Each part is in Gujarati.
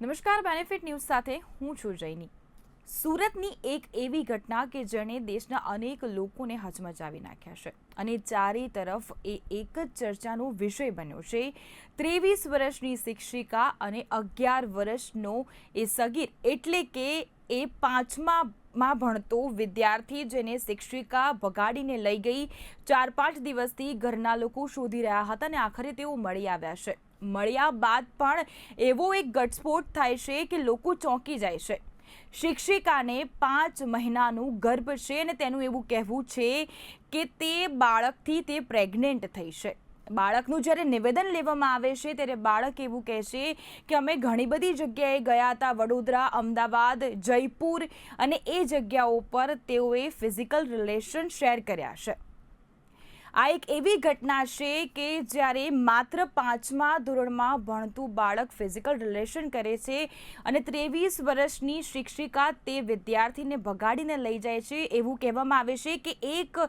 નમસ્કાર બેનિફિટ ન્યૂઝ સાથે હું છું જૈની સુરતની એક એવી ઘટના કે જેણે દેશના અનેક લોકોને હચમચાવી નાખ્યા છે અને ચારે તરફ એ એક જ ચર્ચાનો વિષય બન્યો છે. ત્રેવીસ વર્ષની શિક્ષિકા અને અગિયાર વર્ષનો એ સગીર એટલે કે એ પાંચમા માં ભણતો વિદ્યાર્થી જેને શિક્ષિકા ભગાડીને લઈ ગઈ. ચાર પાંચ દિવસથી ઘરના લોકો શોધી રહ્યા હતા અને આખરે તેઓ મળી આવ્યા છે. મળ્યા બાદ પણ એવો એક ઘટસ્ફોટ થાય છે કે લોકો ચોંકી જાય છે. શિક્ષિકાને પાંચ મહિનાનું ગર્ભ છે અને તેનું એવું કહેવું છે કે તે બાળકથી તે પ્રેગ્નેન્ટ થઈ છે. બાળકનું જ્યારે નિવેદન લેવામાં આવે છે ત્યારે બાળક એવું કહેશે કે અમે ઘણી બધી જગ્યાએ ગયા હતા, વડોદરા, અમદાવાદ, જયપુર અને એ જગ્યાઓ પર તેઓએ ફિઝિકલ રિલેશન શેર કર્યા છે. આ એક એવી ઘટના છે કે જ્યારે માત્ર પાંચમા ધોરણમાં ભણતું બાળક ફિઝિકલ રિલેશન કરે છે અને ત્રેવીસ વર્ષની શિક્ષિકા તે વિદ્યાર્થીને ભગાડીને લઈ જાય છે, એવું કહેવામાં આવે છે કે એક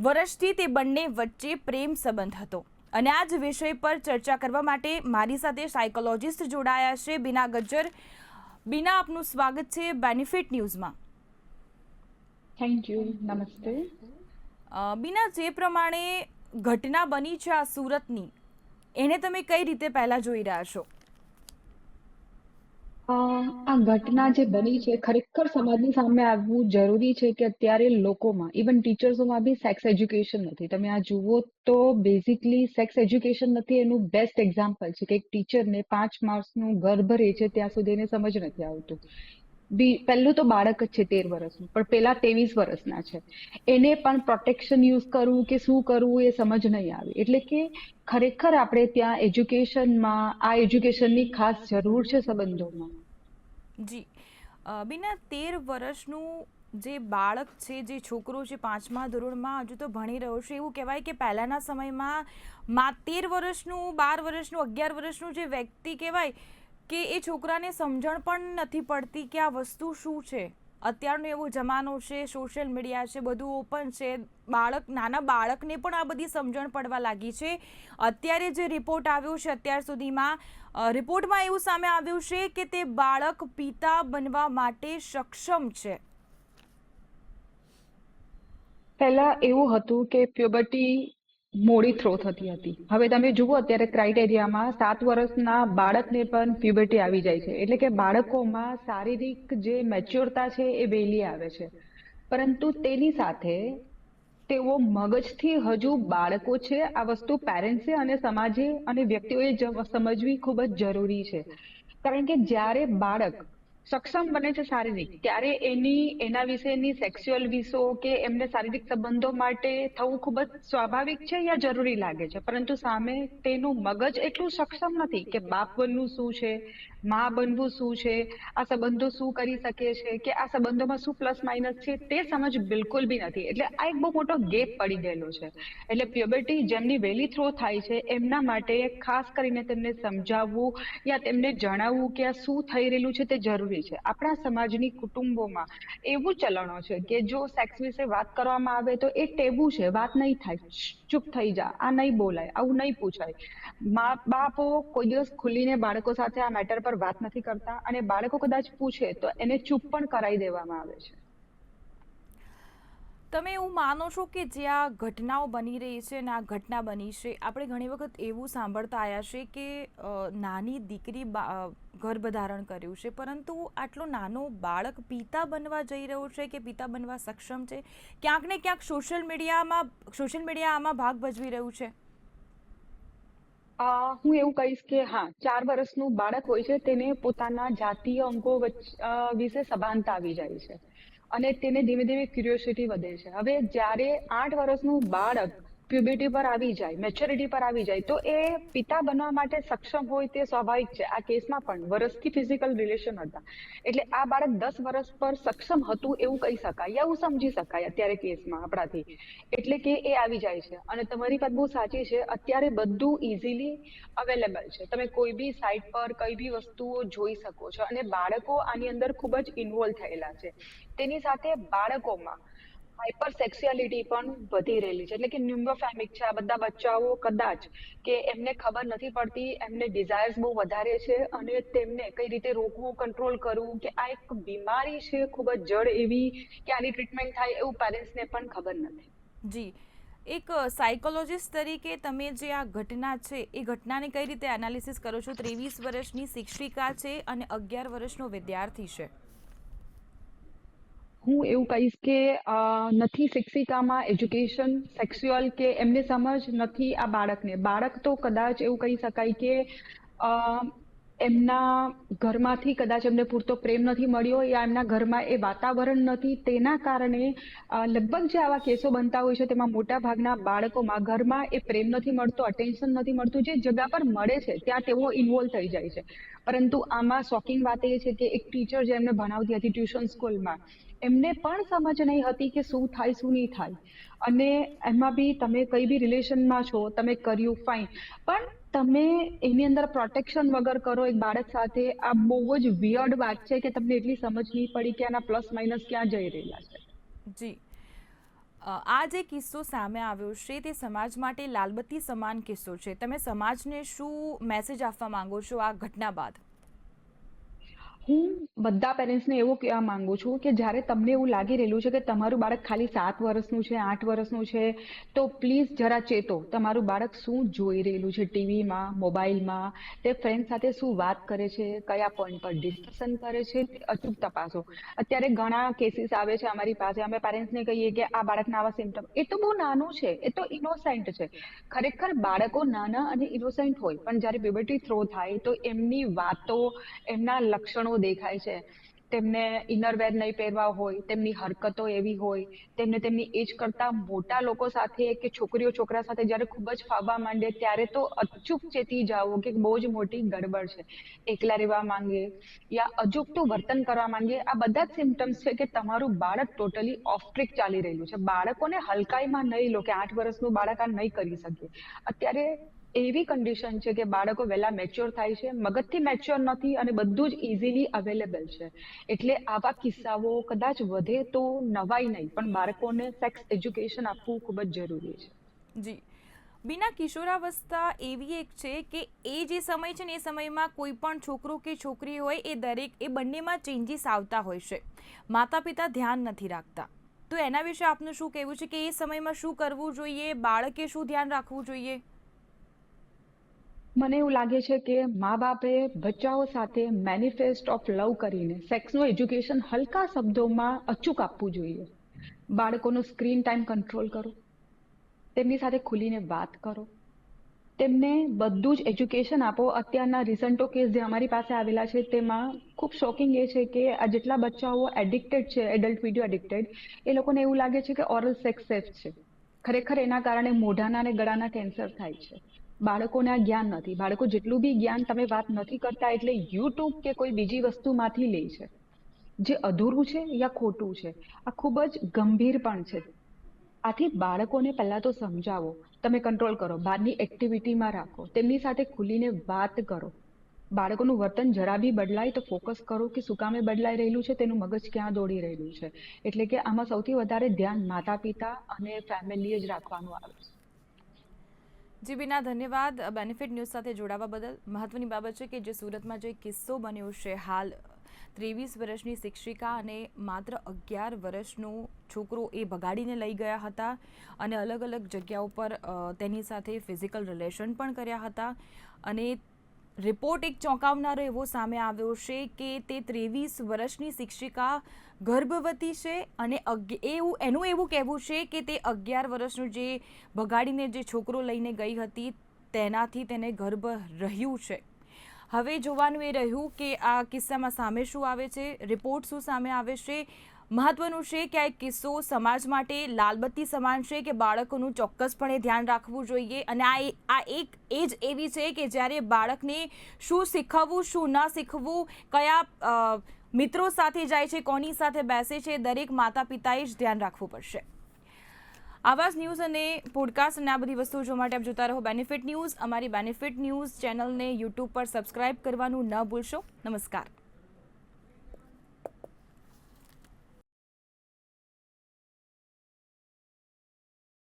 વર્ષથી તે બંને વચ્ચે પ્રેમ સંબંધ હતો. અને આ જ વિષય પર ચર્ચા કરવા માટે મારી સાથે સાયકોલોજિસ્ટ જોડાયા છે બીના ગજ્જર. બીના, આપનું સ્વાગત છે બેનિફિટ ન્યૂઝમાં થેન્ક યુ નમસ્તે બીના જે પ્રમાણે ઘટના બની છે આ સુરતની, એને તમે કઈ રીતે પહેલા જોઈ રહ્યા છો? આ ઘટના જે બની છે, ખરેખર સમાજની સામે આવવું જરૂરી છે કે અત્યારે લોકોમાં ઇવન ટીચર્સોમાં બી સેક્સ એજ્યુકેશન નથી. તમે આ જુઓ તો બેઝિકલી સેક્સ એજ્યુકેશન નથી, એનું બેસ્ટ એક્ઝામ્પલ છે કે એક ટીચરને પાંચ માર્ક્સનું ગર્ભ રહે છે, ત્યાં સુધી એને સમજ નથી આવતું. પહેલું તો બાળક જ છે તેર વર્ષનું પણ પેલા ત્રેવીસ વર્ષના છે. એને પણ પ્રોટેક્શન યુઝ કરવું કે શું કરવું એ સમજ નહીં આવે. એટલે કે ખરેખર આપણે ત્યાં એજ્યુકેશનમાં આ એજ્યુકેશનની ખાસ જરૂર છે સંબંધોમાં. જી. બિના તેર વર્ષનું જે બાળક છે, જે છોકરો છે પાંચમા ધોરણમાં હજુ તો ભણી રહ્યો છે, એવું કહેવાય કે પહેલાંના સમયમાં તેર વર્ષનું બાર વર્ષનું અગિયાર વર્ષનું જે વ્યક્તિ કહેવાય કે એ છોકરાને સમજણ પણ નથી પડતી કે આ વસ્તુ શું છે. અત્યારનો એવો જમાનો છે, સોશિયલ મીડિયા છે, બધું ઓપન છે. બાળક, નાના બાળકને પણ આ બધી સમજણ પડવા લાગી છે. અત્યારે જે રિપોર્ટ આવ્યો છે, અત્યાર સુધીમાં રિપોર્ટમાં એવું સામે આવ્યું છે કે તે બાળક પિતા બનવા માટે સક્ષમ છે. પહેલા એવું હતું કે પ્યુબર્ટી મોડી થ્રો થતી હતી. હવે તમે જુઓ, અત્યારે ક્રાઇટેરિયામાં સાત વર્ષના બાળકને પણ પ્યુબર્ટી આવી જાય છે. એટલે કે બાળકોમાં શારીરિક જે મેચ્યોરતા છે એ વહેલી આવે છે. પરંતુ તેની સાથે તેઓ મગજથી હજુ બાળકો છે. આ વસ્તુ પેરેન્ટ્સે અને સમાજે અને વ્યક્તિઓએ સમજવી ખૂબ જ જરૂરી છે. કારણ કે જ્યારે બાળક સક્ષમ બને છે શારીરિક. ત્યારે એની, એના વિશેની સેક્સ્યુઅલ વિસો કે એમને શારીરિક સંબંધો માટે થવું ખૂબ જ સ્વાભાવિક છે યા જરૂરી લાગે છે? પરંતુ સામે તેનું મગજ એટલું સક્ષમ નથી કે બાપ બનવું શું છે? મા બનવું શું છે? આ સંબંધો શું કરી શકે છે? કે આ સંબંધોમાં શું પ્લસ માઇનસ છે? તે સમજ બિલકુલ બી નથી. એટલે આ એક બહુ મોટો ગેપ પડી ગયેલો છે. એટલે પ્યુબર્ટી જેમની વહેલી થ્રો થાય છે, એમના માટે ખાસ કરીને તેમને સમજાવવું યા તેમને જણાવવું કે આ શું થઈ રહેલું છે તે જરૂરી છે. આપણા સમાજની કુટુંબોમાં એવું ચલણો છે કે જો સેક્સ વિશે વાત કરવામાં આવે તો એ ટેબુ છે, વાત નહીં થાય. ચૂપ થઈ જા. આ નહીં બોલાય. આવું નહીં પૂછાય. મા બાપો કોઈ દિવસ ખુલીને બાળકો સાથે આ મેટર પર વાત નથી કરતા અને બાળકો કદાચ પૂછે તો એને ચૂપ પણ કરાવી દેવામાં આવે છે. તમે એવું માનો છો કે જે આ ઘટનાઓ બની રહી છે અને આ ઘટના બની છે, આપણે ઘણી વખત એવું સાંભળતા આવ્યા છે કે નાની દીકરી ગર્ભધારણ કર્યું છે, પરંતુ આટલો નાનો બાળક પિતા બનવા જઈ રહ્યો છે કે પિતા બનવા સક્ષમ છે? ક્યાંક ને ક્યાંક સોશિયલ મીડિયામાં સોશિયલ મીડિયા આમાં ભાગ ભજવી રહ્યું છે. હું એવું કહીશ કે હા, ચાર વર્ષનું બાળક હોય છે, તેને પોતાના જાતીય અંગો વિશે સભાનતા આવી જાય છે. અને તેને ધીમે ધીમે ક્યુરિયોસિટી વધે છે. હવે જ્યારે આઠ વર્ષનું બાળક પ્યુબર્ટી પર આવી જાય મેચ્યોરિટી પર આવી જાય, તો એ પિતા બનવા માટે સક્ષમ હોય તે સ્વાભાવિક છે. આ કેસમાં પણ વર્ષથી ફિઝિકલ રિલેશન હતા. એટલે આ બાળક દસ વર્ષ પર સક્ષમ હતું એવું કહી શકાય એવું સમજી શકાય અત્યારે કેસમાં આપણાથી. એટલે કે એ આવી જાય છે. અને તમારી વાત બહુ સાચી છે. અત્યારે બધું ઇઝીલી અવેલેબલ છે. તમે કોઈ બી સાઇટ પર કઈ બી વસ્તુઓ જોઈ શકો છો. અને બાળકો આની અંદર ખૂબ જ ઇન્વોલ્વ થયેલા છે. તેની સાથે બાળકોમાં હાઇપર સેક્સ્યુઆલિટી પણ વધી રહેલી છે. એટલે કે ન્યુમ્બોફેમિક છે, આ બધા બચ્ચાઓ કદાચ કે એમને ખબર નથી પડતી, એમને ડિઝાયર્સ બહુ વધારે છે અને તેમને કઈ રીતે રોકવું કંટ્રોલ કરવું કે આ એક બીમારી છે, ખૂબ જ જડ એવી કે આની ટ્રીટમેન્ટ થાય એવું પેરેન્ટ્સને પણ ખબર નથી. જી. એક સાયકોલોજિસ્ટ તરીકે તમે જે આ ઘટના છે, એ ઘટનાને કઈ રીતે એનાલિસિસ કરો છો? ત્રેવીસ વર્ષની શિક્ષિકા છે અને અગિયાર વર્ષનો વિદ્યાર્થી છે. હું એવું કહીશ કે નથી શિક્ષિકામાં એજ્યુકેશન સેક્સ્યુઅલ કે એમને સમજ નથી આ બાળકને. બાળક તો કદાચ એવું કહી શકાય કે એમના ઘરમાંથી કદાચ એમને પૂરતો પ્રેમ નથી મળ્યો યા એમના ઘરમાં એ વાતાવરણ નથી, તેના કારણે લગભગ જે આવા કેસો બનતા હોય છે તેમાં મોટા ભાગના બાળકોમાં ઘરમાં એ પ્રેમ નથી મળતો અટેન્શન નથી મળતું, જે જગ્યા પર મળે છે, ત્યાં તેઓ ઇન્વોલ્વ થઈ જાય છે. પરંતુ આમાં શોકિંગ વાત એ છે કે એક ટીચર જે એમને ભણાવતી હતી ટ્યુશન સ્કૂલમાં એમને પણ સમજ નહીં હતી કે શું થાય, શું નહીં થાય. અને એમાં બી તમે કઈ બી રિલેશનમાં છો, તમે કર્યું ફાઇન પણ તમે એની અંદર પ્રોટેક્શન વગર કરો એક બાળક સાથે, આ બહુ જ વિયર્ડ વાત છે કે તમને એટલી સમજ નહીં પડી કે આના પ્લસ માઇનસ ક્યાં જઈ રહેલા છે. જી. આ જે કિસ્સો સામે આવ્યો છે તે સમાજ માટે લાલબત્તી સમાન કિસ્સો છે. તમે સમાજને શું મેસેજ આપવા માંગો છો આ ઘટના બાદ? હું બધા પેરેન્ટ્સને એવું કહેવા માંગુ છું કે જ્યારે તમને એવું લાગી રહેલું છે કે તમારું બાળક ખાલી સાત વર્ષનું છે, આઠ વર્ષનું છે, તો પ્લીઝ જરા ચેતો. તમારું બાળક શું જોઈ રહેલું છે ટીવીમાં, મોબાઈલમાં? તે ફ્રેન્ડ સાથે શું વાત કરે છે? કયા પોઈન્ટ પર ડિસ્કશન કરે છે? અચૂક તપાસો. અત્યારે ઘણા કેસીસ આવે છે અમારી પાસે. અમે પેરેન્ટ્સને કહીએ કે આ બાળકના આવા સિમ્ટમ એ તો બહુ નાનું છે. એ તો ઇનોસેન્ટ છે. ખરેખર બાળકો નાના અને ઇનોસેન્ટ હોય. પણ જ્યારે પ્યુબર્ટી થ્રો થાય તો એમની વાતો, એમના લક્ષણો દેખાય છે. તેમને ઇનરવેર નહીં પહેરવા હોય, તેમની હરકતો એવી હોય, તેમને તેમની એજ કરતા મોટા લોકો સાથે કે છોકરીઓ, છોકરા સાથે જ્યારે ખૂબ જ ફાવવા માંડે ત્યારે તો અચૂક ચેતી જાઓ કે બહુ જ મોટી ગડબડ છે. એકલા રહેવા માંગે યા અજુકતું વર્તન કરવા માંગે, આ બધા જ સિમ્ટમ્સ છે કે તમારું બાળક ટોટલી ઓફ ટ્રેક ચાલી રહ્યું છે. બાળકોને હલકાઈમાં નહીં લો કે આઠ વર્ષનું બાળક આ નહીં કરી શકે. અત્યારે એવી કન્ડિશન છે કે બાળકો વહેલા મેચ્યોર થાય છે, મગજથી મેચ્યોર નથી અને બધું જ ઇઝીલી અવેલેબલ છે. એટલે આવા કિસ્સાઓ કદાચ વધે તો નવાઈ નહીં, પણ બાળકોને સેક્સ એજ્યુકેશન આપવું ખૂબ જ જરૂરી છે. જી. બીના કિશોરાવસ્થા એવી એક છે કે એ જે સમય છે ને એ સમયમાં કોઈ પણ છોકરો કે છોકરી હોય, એ દરેક, એ બંનેમાં ચેન્જીસ આવતા હોય છે. માતા પિતા ધ્યાન નથી રાખતા. તો એના વિશે આપનું શું કહેવું છે કે એ સમયમાં શું કરવું જોઈએ? બાળકે શું ધ્યાન રાખવું જોઈએ? મને એવું લાગે છે કે મા બાપે બચ્ચાઓ સાથે મેનિફેસ્ટ ઓફ લવ કરીને સેક્સનું એજ્યુકેશન હલકા શબ્દોમાં અચૂક આપવું જોઈએ. બાળકોનો સ્ક્રીન ટાઈમ કંટ્રોલ કરો. તેમની સાથે ખુલીને વાત કરો. તેમને બધું જ એજ્યુકેશન આપો. અત્યારના રિસન્ટો કેસ જે અમારી પાસે આવેલા છે તેમાં ખૂબ શોકિંગ એ છે કે આ જેટલા બચ્ચાઓ એડિક્ટેડ છે એડલ્ટ વીડિયો એડિક્ટેડ એ લોકોને એવું લાગે છે કે ઓરલ સેક્સ સેફ છે. ખરેખર એના કારણે મોઢાના અને ગળાના કેન્સર થાય છે. બાળકોને આ જ્ઞાન નથી. બાળકો જેટલું બી જ્ઞાન તમે વાત નથી કરતા એટલે યુટ્યુબ કે કોઈ બીજી વસ્તુમાંથી લે છે. જે અધૂરું છે યા ખોટું છે. આ ખૂબ જ ગંભીર પણ છે. આથી બાળકોને પહેલાં તો સમજાવો. તમે કંટ્રોલ કરો. બહારની એક્ટિવિટીમાં રાખો. તેમની સાથે ખુલીને વાત કરો. બાળકોનું વર્તન જરા બી બદલાય તો ફોકસ કરો કે શું કામે બદલાઈ રહેલું છે, તેનું મગજ ક્યાં દોડી રહેલું છે. એટલે કે આમાં સૌથી વધારે ધ્યાન માતા પિતા અને ફેમિલીએ જ રાખવાનું આવે છે. જી બીના ધન્યવાદ. બેનિફિટ ન્યૂઝ સાથે જોડાવા બદલ. મહત્વની બાબત છે કે જે સુરતમાં જે કિસ્સો બન્યો છે હાલ, ત્રેવીસ વર્ષની શિક્ષિકા અને માત્ર અગિયાર વર્ષનો છોકરો એ ભગાડીને લઈ ગયા હતા અને અલગ અલગ જગ્યાઓ પર તેની સાથે ફિઝિકલ રિલેશન પણ કર્યા હતા. અને રિપોર્ટ એક ચોંકાવનારો એવો સામે આવ્યો છે કે તે ત્રેવીસ વર્ષની શિક્ષિકા ગર્ભવતી છે અને એવું, એનું એવું કહેવું છે કે તે અગિયાર વર્ષનો જે ભગાડીને જે છોકરો લઈને ગઈ હતી, તેનાથી તેને ગર્ભ રહ્યું છે. હવે જોવાનું એ રહ્યું કે આ કિસ્સામાં સામે શું આવે છે, રિપોર્ટ શું સામે આવે છે? મહત્વનું છે કે આ એક કિસ્સો સમાજ માટે લાલબત્તી સમાન છે કે બાળકોનું ચોક્કસપણે ધ્યાન રાખવું જોઈએ? અને આ આ એક એજ એવી છે કે જ્યારે બાળકને શું શીખવવું, શું ન શીખવવું, કયા મિત્રો સાથે જાય છે, કોની સાથે બેસે છે, દરેક માતા પિતાએ જ ધ્યાન રાખવું પડશે. આવાસ ન્યૂઝ અને પોડકાસ્ટ અને આ બધી વસ્તુઓ જોવા માટે આપ જોતા રહો બેનિફિટ ન્યૂઝ અમારી બેનિફિટ ન્યૂઝ ચેનલને યુટ્યુબ પર સબસ્ક્રાઇબ કરવાનું ન ભૂલશો. નમસ્કાર.